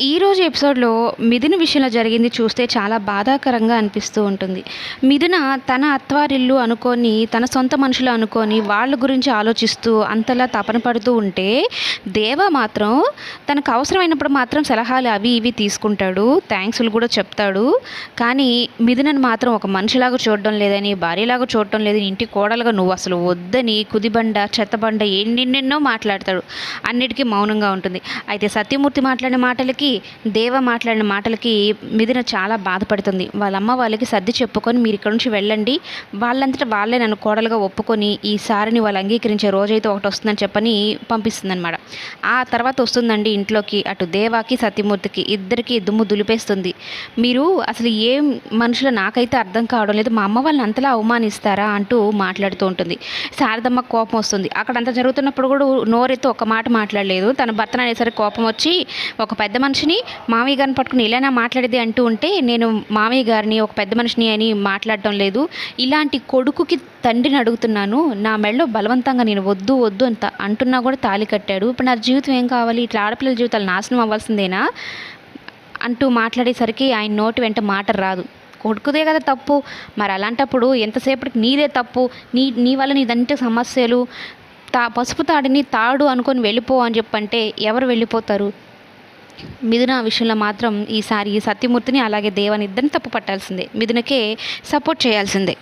ఈరోజు ఎపిసోడ్లో మిథున విషయంలో జరిగింది చూస్తే చాలా బాధాకరంగా అనిపిస్తూ ఉంటుంది. మిథున తన అత్వారిల్లు అనుకొని తన సొంత మనుషులు అనుకొని వాళ్ళ గురించి ఆలోచిస్తూ అంతలా తపన పడుతూ ఉంటే దేవ మాత్రం తనకు అవసరమైనప్పుడు మాత్రం సలహాలు అవి ఇవి తీసుకుంటాడు థ్యాంక్స్లు కూడా చెప్తాడు. కానీ మిథునను మాత్రం ఒక మనిషిలాగా చూడడం లేదని భార్యలాగా చూడడం లేదని ఇంటి కోడలుగా నువ్వు అసలు వద్దని కుదిబండ చెత్తబండ ఎన్నెన్నెన్నో మాట్లాడతాడు. అన్నిటికీ మౌనంగా ఉంటుంది. అయితే సత్యమూర్తి మాట్లాడిన మాటలకి దేవ మాట్లాడిన మాటలకి మిథున చాలా బాధపడుతుంది. వాళ్ళ అమ్మ వాళ్ళకి సర్ది చెప్పుకొని మీరు ఇక్కడ నుంచి వెళ్ళండి. వాళ్ళంతటా వాళ్ళే నన్ను కోడలుగా ఒప్పుకొని ఈ సారిని వాళ్ళు అంగీకరించే రోజైతే ఒకటి వస్తుందని చెప్పని పంపిస్తుందన్నమాట. ఆ తర్వాత వస్తుందండి ఇంట్లోకి అటు దేవాకి సత్యమూర్తికి ఇద్దరికి దుమ్ము దులిపేస్తుంది. మీరు అసలు ఏం మనుషులు నాకైతే అర్థం కావడం లేదు. మా అమ్మ వాళ్ళని అంతలా అవమానిస్తారా అంటూ మాట్లాడుతూ ఉంటుంది. శారదమ్మ కోపం వస్తుంది. అక్కడ అంత జరుగుతున్నప్పుడు కూడా నోరెత్తి ఒక మాట మాట్లాడలేదు. తన భర్తను అనేసరికి కోపం వచ్చి ఒక పెద్ద మనిషిని మామయ్య గారిని పట్టుకుని ఇలానా మాట్లాడేది అంటూ ఉంటే నేను మామయ్య గారిని ఒక పెద్ద మనిషిని అని మాట్లాడటం లేదు. ఇలాంటి కొడుకుకి తండ్రిని అడుగుతున్నాను. నా మెడలో బలవంతంగా నేను వద్దు వద్దు అంత అంటున్నా కూడా తాళి కట్టాడు. ఇప్పుడు నా జీవితం ఏం కావాలి? ఇట్లా ఆడపిల్లల జీవితాలు నాశనం అవ్వాల్సిందేనా? అంటూ మాట్లాడేసరికి ఆయన నోటి వెంట మాట రాదు. కొడుకుదే కదా తప్పు. మరి అలాంటప్పుడు ఎంతసేపటికి నీదే తప్పు? నీ నీ వల్ల నీదంటే సమస్యలు. తా పసుపు తాడిని తాడు అనుకొని వెళ్ళిపో అని చెప్పంటే ఎవరు వెళ్ళిపోతారు? మిథున విషయంలో మాత్రం ఈసారి ఈ సత్యమూర్తిని అలాగే దేవని ఇద్దరిని తప్పు పట్టాల్సిందే. మిథునకే సపోర్ట్ చేయాల్సిందే.